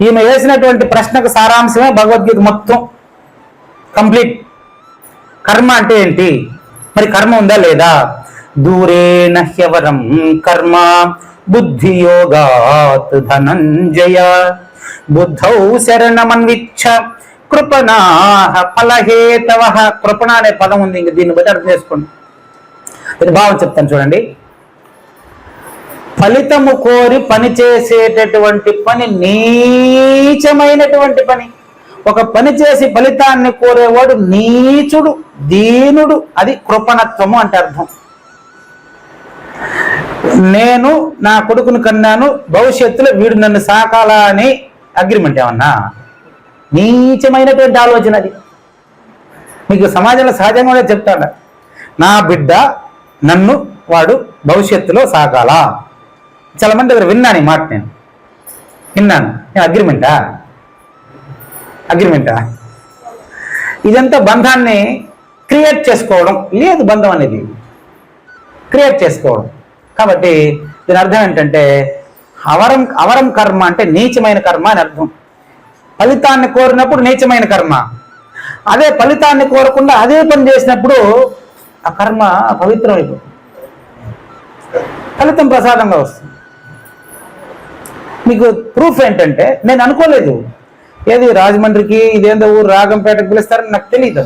ఈమె వేసినటువంటి ప్రశ్నకు సారాంశమే భగవద్గీత మొత్తం. కంప్లీట్ కర్మ అంటే ఏంటి? మరి కర్మ ఉందా లేదా? దూరేణ హ్యవరం కర్మ బుద్ధి యోగాత్ ధనంజయ బుద్ధౌ శరణమన్విచ్చ కృపణాహ ఫలహేతవ. కృపణ అనే పదం ఉంది ఇంక దీన్ని బట్టి అర్థం చేసుకోండి. ఇది భావం చెప్తాను చూడండి. ఫలితము కోరి పని చేసేటటువంటి పని నీచమైనటువంటి పని. ఒక పని చేసి ఫలితాన్ని కోరేవాడు నీచుడు దీనుడు. అది కృపణత్వము అంటే అర్థం. నేను నా కొడుకును కన్నాను భవిష్యత్తులో వీడు నన్ను సాకాలా అని అగ్రిమెంట్ ఏమన్నా? నీచమైనటువంటి ఆలోచన అది. మీకు సమాజంలో సహజంగా చెప్తాడు నా బిడ్డ నన్ను వాడు భవిష్యత్తులో సాగాల చాలా మంది దగ్గర విన్నాను ఈ మాట నేను. విన్నాను. నేను అగ్రిమెంటా అగ్రిమెంటా ఇదంతా బంధాన్ని క్రియేట్ చేసుకోవడం లేదు బంధం అనేది. క్రియేట్ చేసుకోవడం. కాబట్టి దీని అర్థం ఏంటంటే అవరం అవరం కర్మ అంటే నీచమైన కర్మ అని అర్థం. ఫలితాన్ని కోరినప్పుడు నీచమైన కర్మ. అదే ఫలితాన్ని కోరకుండా అదే పని చేసినప్పుడు ఆ కర్మ పవిత్రం ఫలితం ప్రసాదంగా వస్తుంది. మీకు ప్రూఫ్ ఏంటంటే నేను అనుకోలేదు. ఏది రాజమండ్రికి ఇదేందో ఊరు రాగంపేటకు పిలుస్తారని నాకు తెలియదు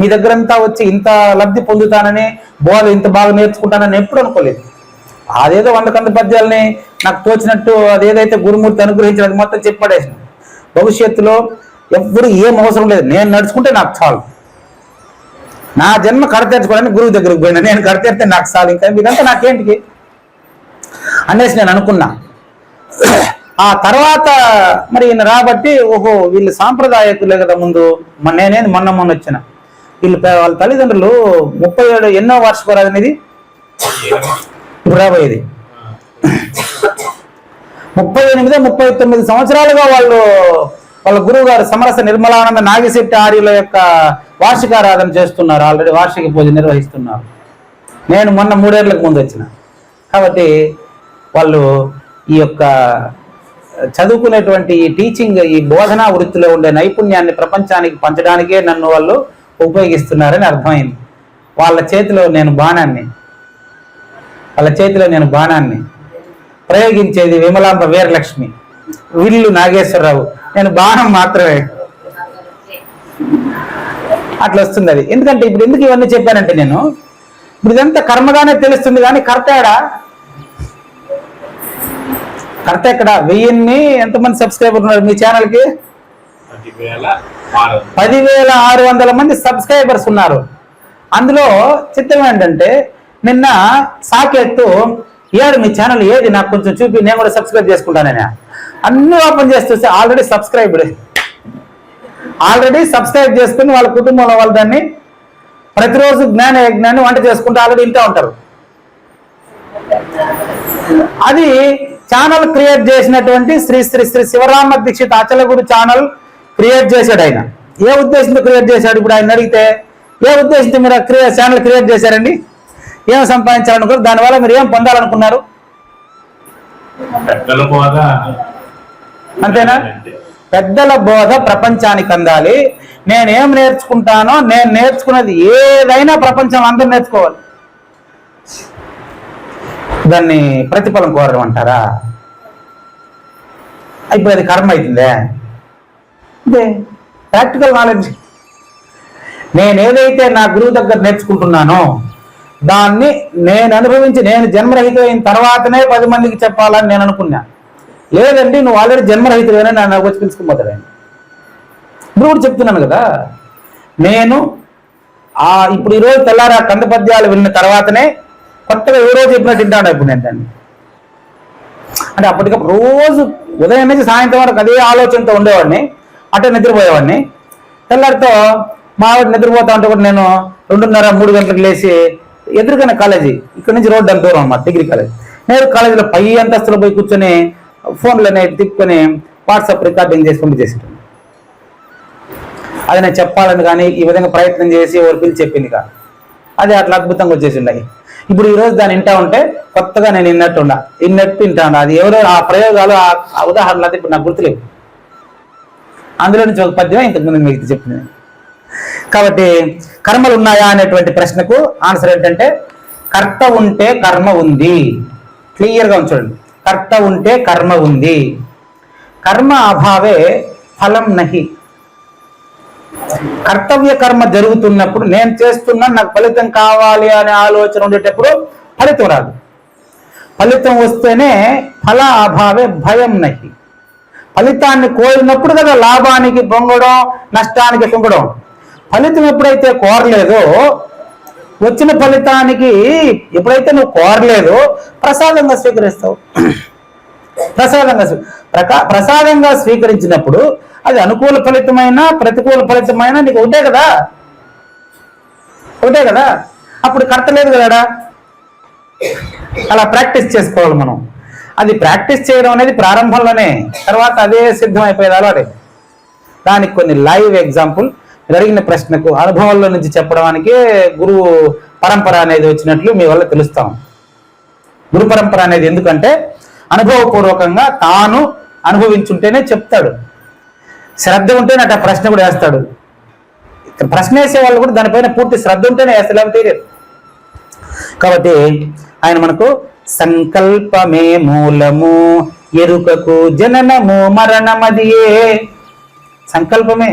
మీ దగ్గర అంతా వచ్చి ఇంత లబ్ధి పొందుతానని బోధ ఇంత బాగా నేర్చుకుంటానని ఎప్పుడు అనుకోలేదు. అదేదో వంద కంద పద్యాలని నాకు తోచినట్టు అదేదైతే గురుమూర్తి అనుగ్రహించిన అది మొత్తం చెప్పడేసిన భవిష్యత్తులో ఎప్పుడు ఏం అవసరం లేదు. నేను నడుచుకుంటే నాకు చాలు. నా జన్మ కడతీర్చుకోవడానికి గురువు దగ్గరికి పోయినా. నేను కడతీర్తే నాకు చాలు. ఇంకా ఇదంతా నాకేంటికి? అనేసి నేను అనుకున్నా. ఆ తర్వాత మరి ఈయన రాబట్టి ఓహో వీళ్ళు సాంప్రదాయకులే కదా ముందు. నేనే నేనేది మొన్న మొన్న వచ్చిన. వీళ్ళు వాళ్ళ తల్లిదండ్రులు ముప్పై ఏడు ఎన్నో వార్షికోరాదు ఇది ఇప్పుడు రాబోయేది ముప్పై ఎనిమిది ముప్పై తొమ్మిది సంవత్సరాలుగా వాళ్ళు వాళ్ళ గురువు గారు సమరస నిర్మలానంద నాగిశెట్టి ఆర్యుల యొక్క వార్షికారాధన చేస్తున్నారు. ఆల్రెడీ వార్షిక పూజ నిర్వహిస్తున్నారు. నేను మొన్న మూడేళ్ళకు ముందు వచ్చిన. కాబట్టి వాళ్ళు ఈ యొక్క చదువుకునేటువంటి ఈ టీచింగ్ ఈ బోధనా వృత్తిలో ఉండే నైపుణ్యాన్ని ప్రపంచానికి పంచడానికే నన్ను వాళ్ళు ఉపయోగిస్తున్నారని అర్థమైంది. వాళ్ళ చేతిలో నేను బాణాన్ని వాళ్ళ చేతిలో నేను బాణాన్ని ప్రయోగించేది విమలాంబ వీరలక్ష్మి విల్లు నాగేశ్వరరావు. నేను బాణం మాత్రమే. అట్లా వస్తుంది అది. ఎందుకంటే ఇప్పుడు ఎందుకు ఇవన్నీ చెప్పానంటే నేను ఇప్పుడు ఇదంతా కర్మగానే తెలుస్తుంది కానీ కర్తేడా కర్త ఎక్కడ వెయ్యిన్ని ఎంతమంది సబ్స్క్రైబర్ ఉన్నారు మీ ఛానల్కి పదివేల ఆరు వందలు. పదివేల ఆరు వందల మంది సబ్స్క్రైబర్స్ ఉన్నారు. అందులో చిత్రం ఏంటంటే నిన్న సాకేత్తు ఏడు మీ ఛానల్ ఏది? నాకు కొంచెం చూపి నేను కూడా సబ్స్క్రైబ్ చేసుకుంటానని అన్ని ఓపెన్ చేస్తే ఆల్రెడీ సబ్స్క్రైబ్డ్. ఆల్రెడీ సబ్స్క్రైబ్ చేసుకుని వాళ్ళ కుటుంబంలో వాళ్ళు దాన్ని ప్రతిరోజు జ్ఞాన యజ్ఞాన్ని వంట చేసుకుంటూ ఆల్రెడీ ఇంటూ ఉంటారు. అది ఛానల్ క్రియేట్ చేసినటువంటి శ్రీ శ్రీ శ్రీ శివరామ దీక్షిత్ అచలగురు ఛానల్ క్రియేట్ చేశాడు ఆయన. ఏ ఉద్దేశంతో క్రియేట్ చేశాడు? ఇప్పుడు ఆయన అడిగితే ఏ ఉద్దేశంతో మీరు క్రియే ఛానల్ క్రియేట్ చేశారండి? ఏం సంపాదించాలనుకున్నారు? దానివల్ల మీరు ఏం పొందాలనుకున్నారు? పెద్దల బోధ. అంతేనా? పెద్దల బోధ ప్రపంచానికి అందాలి. నేనేం నేర్చుకుంటానో నేను నేర్చుకున్నది ఏదైనా ప్రపంచం అందరూ నేర్చుకోవాలి. దాన్ని ప్రతిఫలం కోరడం అంటారా? ఇప్పుడు అది కర్మ అవుతుందే? ఇదే ప్రాక్టికల్ నాలెడ్జ్ నేను ఏదైతే నా గురువు దగ్గర నేర్చుకుంటున్నానో దాన్ని నేను అనుభవించి నేను జన్మరహిత అయిన తర్వాతనే పది మందికి చెప్పాలని నేను అనుకున్నా. లేదండి నువ్వు ఆల్రెడీ జన్మరహితుడైనా నన్ను వచ్చి పిలుచుకుపోతాడు ఆయన ఇప్పుడు కూడా చెప్తున్నాను కదా నేను ఆ ఇప్పుడు ఈరోజు తెల్లారా కంద పద్యాలు విన్న తర్వాతనే కొత్తగా ఏ రోజు చెప్పినట్టు తింటాను ఇప్పుడు నేను దాన్ని? అంటే అప్పటికప్పుడు రోజు ఉదయం నుంచి సాయంత్రం వరకు అదే ఆలోచనతో ఉండేవాడిని అటే నిద్రపోయేవాడిని. తెల్లారితో మా ఆవిడ నిద్రపోతా ఉంటే కూడా నేను రెండున్నర మూడు గంటలకు లేచి ఎదురుగానే కాలేజీ ఇక్కడ నుంచి రోడ్డు అంత దూరం అనమాట డిగ్రీ కాలేజ్. నేను కాలేజీలో పై అంతస్తులో పోయి కూర్చొని ఫోన్లోనే తిప్పుకొని వాట్సాప్ రికార్డింగ్ చేసి పంపించేసాను అది నేను చెప్పాలని కానీ ఈ విధంగా ప్రయత్నం చేసి ఎవరు పిలిచి చెప్పింది కాదు. అది అట్లా అద్భుతంగా వచ్చేసి ఉన్నాయి ఇప్పుడు ఈరోజు దాన్ని వింటా ఉంటే కొత్తగా నేను విన్నట్టు ఉండా. విన్నట్టు వింటా ఉండా. అది ఎవరో ఆ ప్రయోగాలు ఆ ఆ ఉదాహరణలు అయితే ఇప్పుడు నాకు గుర్తులేవు. అందులో నుంచి ఒక పద్యమే ఇంతకుముందు మీకు చెప్పింది. కాబట్టి కర్మలు ఉన్నాయా అనేటువంటి ప్రశ్నకు ఆన్సర్ ఏంటంటే కర్త ఉంటే కర్మ ఉంది. క్లియర్గా ఉంచండి కర్త ఉంటే కర్మ ఉంది. కర్మ అభావే ఫలం నహి. కర్తవ్య కర్మ జరుగుతున్నప్పుడు నేను చేస్తున్నా నాకు ఫలితం కావాలి అనే ఆలోచన ఉండేటప్పుడు ఫలితం రాదు. ఫలితం వస్తేనే ఫల అభావే భయం నహి. ఫలితాన్ని కోరినప్పుడు కదా లాభానికి పొంగడం నష్టానికి పొంగడం. ఫలితం ఎప్పుడైతే కోరలేదో వచ్చిన ఫలితానికి ఎప్పుడైతే నువ్వు కోరలేదో ప్రసాదంగా స్వీకరిస్తావు. ప్రసాదంగా ప్రకా- ప్రసాదంగా స్వీకరించినప్పుడు అది అనుకూల ఫలితమైన ప్రతికూల ఫలితమైన నీకు ఒకటే కదా? ఒకటే కదా? అప్పుడు కర్త లేదు కదా అలా ప్రాక్టీస్ చేసుకోవాలి మనం. అది ప్రాక్టీస్ చేయడం అనేది ప్రారంభంలోనే తర్వాత అదే సిద్ధం అయిపోయేది అలవాటే. దానికి కొన్ని లైవ్ ఎగ్జాంపుల్ జరిగిన ప్రశ్నకు అనుభవంలో నుంచి చెప్పడానికి గురువు పరంపర అనేది వచ్చినట్లు మీ వల్ల తెలుస్తాం. గురు పరంపర అనేది ఎందుకంటే అనుభవపూర్వకంగా తాను అనుభవించుంటేనే చెప్తాడు. శ్రద్ధ ఉంటేనే అట్లా ప్రశ్న కూడా వేస్తాడు. ప్రశ్న వేసే వాళ్ళు కూడా దానిపైన పూర్తి శ్రద్ధ ఉంటేనే వేస్తారు లేకపోతే తెలియదు కాబట్టి ఆయన మనకు సంకల్పమే మూలము ఎరుకకు జననము మరణమదియే. సంకల్పమే.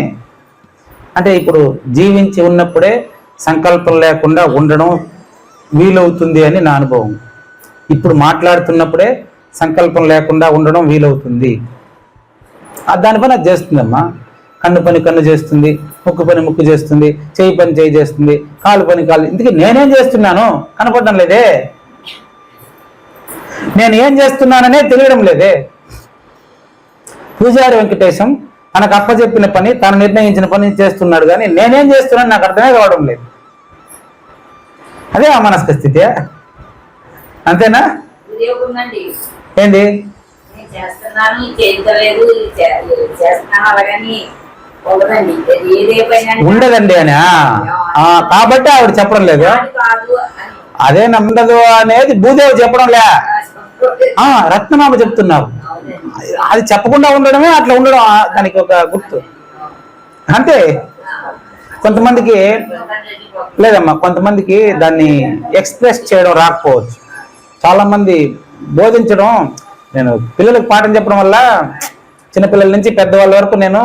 అంటే ఇప్పుడు జీవించి ఉన్నప్పుడే సంకల్పం లేకుండా ఉండడం వీలవుతుంది అని నా అనుభవం. ఇప్పుడు మాట్లాడుతున్నప్పుడే సంకల్పం లేకుండా ఉండడం వీలవుతుంది. దాని పని అది చేస్తుందమ్మా. కన్ను పని కన్ను చేస్తుంది ముక్కు పని ముక్కు చేస్తుంది చేయి పని చేయి చేస్తుంది కాలు పని కాలు. ఇందుకే నేనేం చేస్తున్నాను కనపడడం లేదే. నేను ఏం చేస్తున్నాననే తెలియడం లేదే. పూజారి వెంకటేశం తనకు అప్పచెప్పిన పని తాను నిర్ణయించిన పని చేస్తున్నాడు కానీ నేనేం చేస్తున్నాను నాకు అర్థమే కావడం లేదు. అదే ఆ మనస్క స్థితి. అంతేనా? ఏంటి చేస్తున్నాను చేయలేదు చేస్తున్నాను అలాగని ఉండదండి. అని కాబట్టి ఆవిడ చెప్పడం లేదు. అదే నమ్మదు అనేది భూదేవి చెప్పడం లే రత్నమామ చెప్తున్నారు. అవునండి అది చెప్పకుండా ఉండడమే అట్లా ఉండడం దానికి ఒక గుర్తు. అంతే కొంతమందికి లేదమ్మా కొంతమందికి దాన్ని ఎక్స్ప్రెస్ చేయడం రాకపోవచ్చు. చాలా మంది బోధించడం నేను పిల్లలకు పాఠం చెప్పడం వల్ల చిన్నపిల్లల నుంచి పెద్దవాళ్ళ వరకు నేను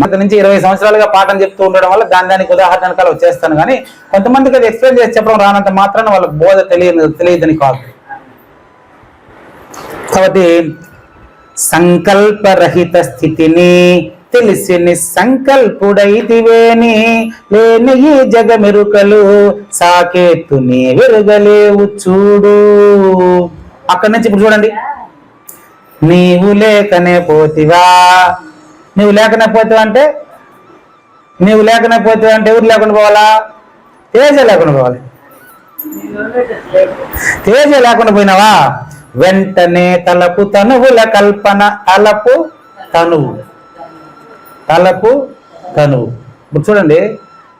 మొదటి నుంచి ఇరవై సంవత్సరాలుగా పాఠం చెప్తూ ఉండడం వల్ల దాని దానికి ఉదాహరణ కాలం చేస్తాను కానీ కొంతమందికి అది ఎక్స్ప్లెయిన్ చేసి చెప్పడం రానంత మాత్రాన వాళ్ళకి బోధ తెలియదు తెలియదని కాదు. కాబట్టి సంకల్పరహిత స్థితిని తెలిసి నిస్సంకల్పుడైతివేని లేని ఈ జగమెరుకలు సాకేతుని వెరుగలేవు చూడు. అక్కడి నుంచి ఇప్పుడు చూడండి. నీవు లేకనే పోతివా? నీవు లేకనే పోతివా అంటే? నీవు లేకనే పోతివా అంటే ఎవరు లేకుండా పోవాలా? తేజ లేకుండా పోవాలి. తేజ లేకుండా పోయినావా? వెంటనే తలపు తనువుల కల్పన తలపు తనువు. తలపు తనువు. ఇప్పుడు చూడండి.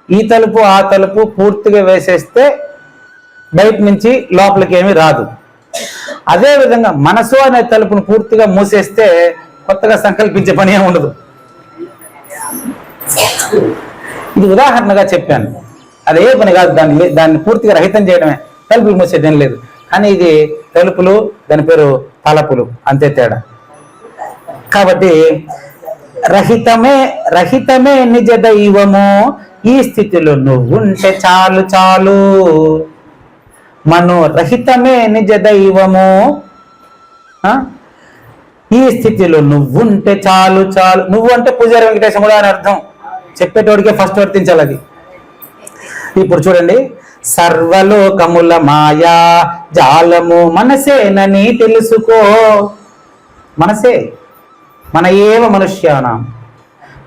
ఈ తలుపు ఆ తలుపు పూర్తిగా వేసేస్తే బయట నుంచి లోపలికి ఏమీ రాదు. అదేవిధంగా మనసు అనే తలుపును పూర్తిగా మూసేస్తే కొత్తగా సంకల్పించే పని ఏమి ఉండదు. ఇది ఉదాహరణగా చెప్పాను. అదే పని కాదు దాన్ని దాన్ని పూర్తిగా రహితం చేయడమే. తలుపులు మూసేదేం లేదు. కానీ ఇది తలుపులు దాని పేరు తలపులు అంతే తేడా. కాబట్టి రహితమే రహితమే నిజ దైవము. ఈ స్థితిలో నువ్వు ఉంటే చాలు చాలు. మనో రహితమే నిజ దైవము. ఈ స్థితిలో నువ్వుంటే చాలు చాలు. నువ్వు అంటే పూజారి వెంకటేశం కూడా అని అర్థం. చెప్పేటోడికే ఫస్ట్ వర్తించాలి అది. ఇప్పుడు చూడండి. సర్వలోకముల మాయా జాలము మనసేనని తెలుసుకో. మనసే. మన ఏవ మనుష్యానం.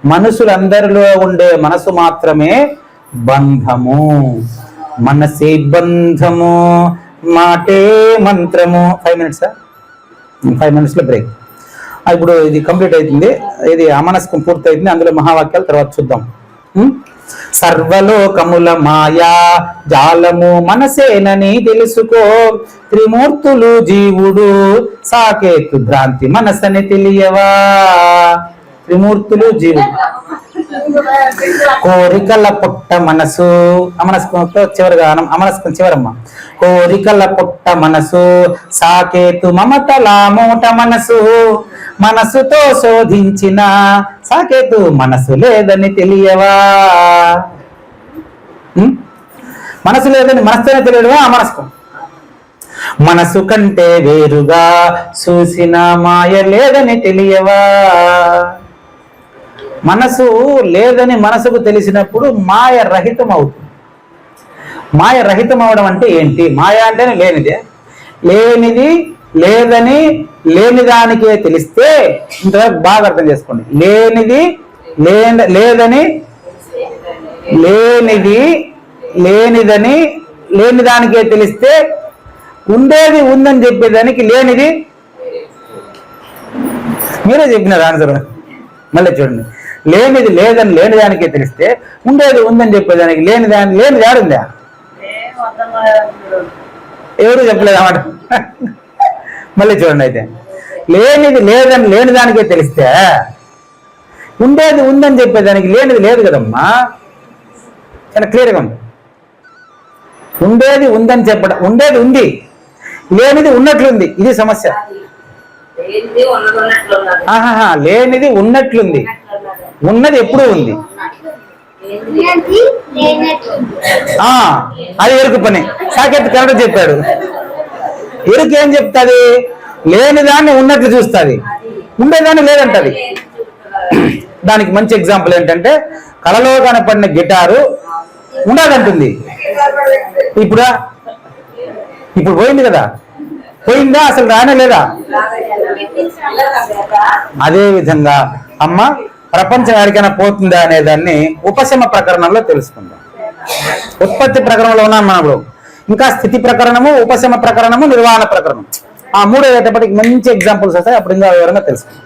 మనుషులందరిలో ఉండే మనసు మాత్రమే బంధము. మనసే బంధము మాటే మంత్రము. ఫైవ్ మినిట్స్ ఫైవ్ మినిట్స్లో బ్రేక్ ఇప్పుడు ఇది కంప్లీట్ అవుతుంది ఇది అమనస్కం పూర్తి అవుతుంది అందులో మహావాక్యాలు తర్వాత చూద్దాం. Mm? సర్వలోకముల మాయా జాలము మనసేనని తెలుసుకో. త్రిమూర్తులు జీవుడు సాకేతు భ్రాంతి మనసని తెలియవా? త్రిమూర్తులు జీవుడు కోరికల పుట్ట మనసు. అమనస్కంతో చివరిగా అనం- అమనస్కం చివరమ్మ. కోరికల పుట్ట మనసు. సాకేతు మమతల మూట మనసు. మనసుతో శోధించిన సాకేతు మనసు లేదని తెలియవా? మనసు లేదని మనసుతోనే తెలియడమా? అమనస్కం. మనసు కంటే వేరుగా చూసిన మాయ లేదని తెలియవా? మనసు లేదని మనసుకు తెలిసినప్పుడు మాయ రహితం అవుతుంది మాయ రహితం అవడం అంటే ఏంటి? మాయ అంటేనే లేనిదే. లేనిది లేదని లేని దానికే తెలిస్తే ఇంతవరకు బాగా అర్థం చేసుకోండి. లేనిది లేదని లేనిది లేనిదని లేని దానికే తెలిస్తే ఉండేది ఉందని చెప్పేదానికి లేనిది. మీరే చెప్పినారు ఆన్సర్. మళ్ళీ చూడండి. లేనిది లేదని లేని దానికే తెలిస్తే ఉండేది ఉందని చెప్పేదానికి లేని దాని లేనిది ఆడుందా ఎవరు చెప్పలేదు అన్నమాట మళ్ళీ చూడండి అయితే. లేనిది లేదని లేని దానికే తెలిస్తే ఉండేది ఉందని చెప్పేదానికి లేనిది లేదు కదమ్మా. చాలా క్లియర్గా ఉంది. ఉండేది ఉందని చెప్పడం ఉండేది ఉంది. లేనిది ఉన్నట్లుంది. ఇది సమస్య. లేనిది ఉన్నట్లుంది. ఉన్నది ఎప్పుడూ ఉంది. అది ఎరుకు పని. సాకెట్ కరెక్ట్ చెప్పాడు. ఎరుకు ఏం చెప్తాది? లేని దాన్ని ఉన్నట్లు చూస్తుంది. ఉండేదాన్ని లేదంటది. దానికి మంచి ఎగ్జాంపుల్ ఏంటంటే కలలో కనపడిన గిటారు ఉండదంటుంది ఇప్పుడా? ఇప్పుడు పోయింది కదా? పోయిందా? అసలు రానే లేదా? అదే విధంగా అమ్మ ప్రపంచం ఎక్కడికైనా పోతుందా అనే దాన్ని ఉపశమ ప్రకరణంలో తెలుసుకుందాం. ఉత్పత్తి ప్రకరణంలో ఉన్నాం మనం ఇంకా స్థితి ప్రకరణము ఉపశమ ప్రకరణము నిర్వహణ ప్రకరణం. ఆ మూడు అయ్యేటప్పటికి మంచి ఎగ్జాంపుల్స్ వస్తాయి. అప్పుడు ఇంకా వివరంగా తెలుసుకుందాం.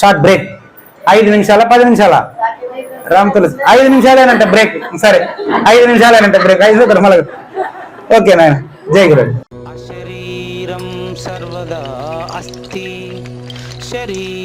షార్ట్ బ్రేక్ ఐదు నిమిషాల పది నిమిషాల? రామ్ తులసి. ఐదు నిమిషాలేనంట బ్రేక్ సరే. ఐదు నిమిషాలేనంట బ్రేక్ ఐదు ధర్మల ఓకే నాయన. జై గురు. శరీరం సర్వదా అస్తి శరీరం